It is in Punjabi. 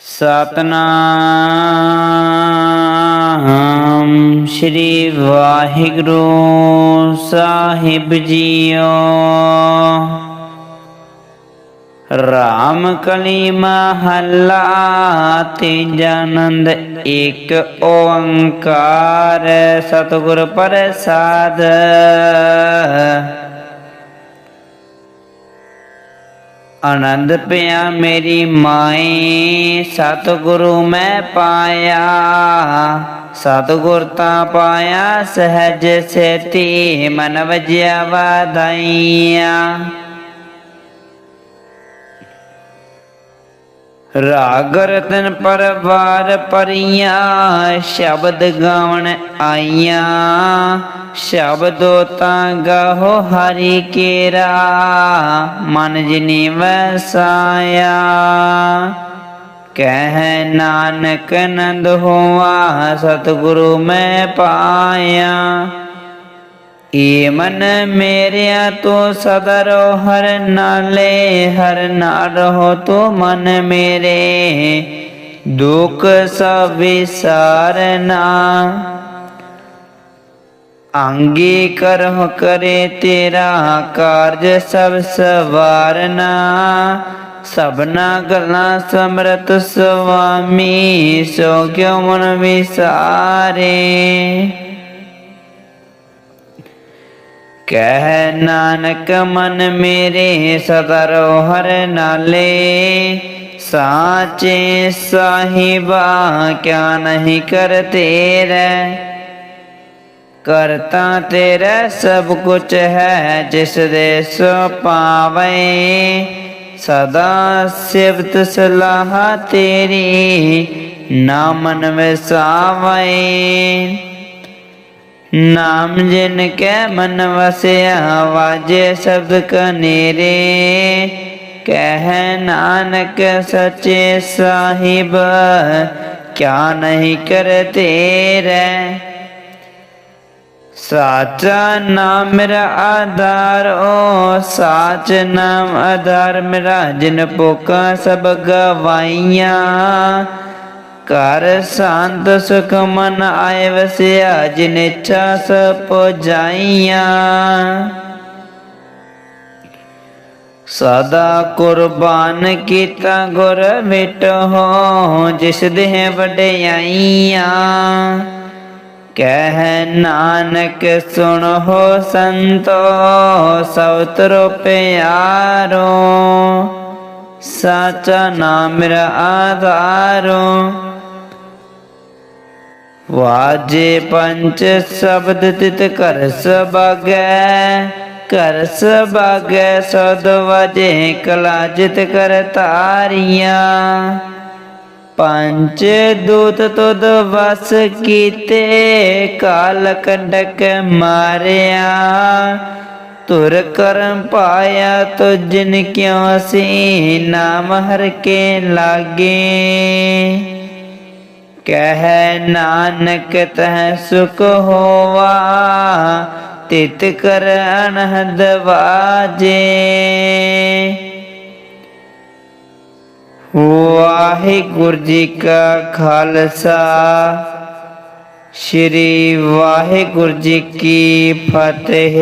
ਸਤਨਾਮ ਸ੍ਰੀ ਵਾਹਿਗੁਰੂ ਸਾਹਿਬ ਜੀਓ। ਰਾਮ ਕਲੀ ਮਹੱਲਾ ਤੀਜਾ ਆਨੰਦ ਇੱਕ ਓੰਕਾਰ ਸਤਿਗੁਰ ਪ੍ਰਸਾਦ। ਆਨੰਦ ਪਿਆ ਮੇਰੀ ਮਾਈ, ਸਤਿਗੁਰੂ ਮੈਂ ਪਾਇਆ। ਸਤਿਗੁਰ ਤਾਂ ਪਾਇਆ, ਸਹਿਜ ਸੇਤੀ ਮਨ ਵਜਿਆ ਵਾਧਾਈਆਂ। ਰਾਗ ਰਤਨ ਪਰਵਾਰ ਪਰੀਆਂ, ਸ਼ਬਦ ਗਾਵਣ ਆਈਆਂ। ਸ਼ਬਦੋ ਤਾਂ ਗਾਹੋ ਹਰੀ ਕੇਰਾ, ਮਨ ਜਿਨੀ ਵਸਾਇਆ। ਕਹਿ ਨਾਨਕ ਨੰਦ ਹੋਆ, ਸਤਿਗੁਰੂ ਮੈਂ ਪਾਇਆ। ਏ ਮਨ ਮੇਰਿਆ ਤੋ ਸਦਾ ਰੋ ਹਰ ਨਾਲੇ, ਹਰ ਨਾ ਰਹੋ ਤੋ ਮਨ ਮੇਰੇ। ਦੁਖ ਸਭ ਵਿਸਾਰਨਾ। ਅੰਗੀ ਕਰਹੁ ਕਰੇ ਤੇਰਾ ਕਾਰਜ ਸਭ ਸਵਾਰਨਾ। ਸਭਨਾ ਗੱਲਾਂ ਸਮਰਤ ਸੁਆਮੀ, ਸੋ ਕਿਉ ਮਨ ਵਿਸਾਰੇ? ਕਹਿ ਨਾਨਕ ਮਨ ਮੇਰੇ ਸਦਾ ਰੋ ਹਰ ਨਾਲੇ, ਸਾਚੇ ਸਾਹਿਬਾ ਕਿਆ ਨਹੀਂ ਕਰ ਤੇਰੇ ਕਰਤਾ ਤੇਰਾ ਸਭ ਕੁਝ ਹੈ ਜਿਸ ਦੇ ਸੋ ਪਾਵੇ ਸਦਾ ਸਿਫਤ ਸਲਾਹ ਤੇਰੀ ਨਾ ਮਨ ਵਸਾਵੇ। ਨਾਮ ਜਿਨ ਕੈ ਮਨ ਵਸਿਆ, ਵਾਜੇ ਸ਼ਬਦ ਕਨੇਰੇ। ਕਹਿ ਨਾਨਕ ਸੱਚੇ ਸਾਹਿਬ, ਕਿਆ ਨਹੀਂ ਕਰ ਤੇਰੇ। ਸਾਚਾ ਨਾਮ ਮੇਰਾ ਆਧਾਰ, ਓ ਸਾਚ ਨਾਮ ਆਧਾਰ ਮੇਰਾ, ਜਿਨ ਪੋਕਾ ਸਭ ਗਵਾਈਆਂ। ਕਰ ਸੰਤ ਸੁਖ ਮਨ ਆਏ ਵਸਿਆ, ਜਿਨ ਇੱਛਾ ਸਭ ਪੁਜਾਈਆਂ। ਸਦਾ ਕੁਰਬਾਨ ਕੀਤਾ ਗੁਰ ਮਿਟੋ ਜਿਸ ਦੇਹ ਵਡਿਆਈਆਂ। ਕਹਿ ਨਾਨਕ, ਸੁਣ ਹੋ ਸੰਤੋ ਸਵਤਰੋ ਪਿਆਰੋ। ਸਾਚਾ ਨਾਮ ਮੇਰਾ ਆਧਾਰੋ। ਵਾਜੇ ਪੰਚ ਸ਼ਬਦ ਤਿਤ ਕਰ ਸਬਾਗੈ ਕਰ ਸਬਾਗੈ ਸਦ ਵਾਜੇ ਕਲਾ ਕਰ ਤਾਰੀਆਂ ਪੰਜ ਦੂਤ ਤੁਧ ਵਸ ਕੀਤੇ, ਕਾਲ ਕੰਡਕ ਮਾਰਿਆ। ਤੁਰ ਕਰਮ ਪਾਇਆ ਤੁਜਨ ਕਿਉ ਅਸੀਂ, ਨਾਮ ਹਰ ਕੇ ਲਾਗੇ। ਕਹਿ ਨਾਨਕ ਤਹ ਸੁਖ ਹੋਵਾ ਤਿਤ ਕਰ ਅਨਹਦ ਵਾਹਿਗੁਰੂ ਜੀ ਕਾ ਖਾਲਸਾ, ਸ੍ਰੀ ਵਾਹਿਗੁਰੂ ਜੀ ਕੀ ਫਤਿਹ।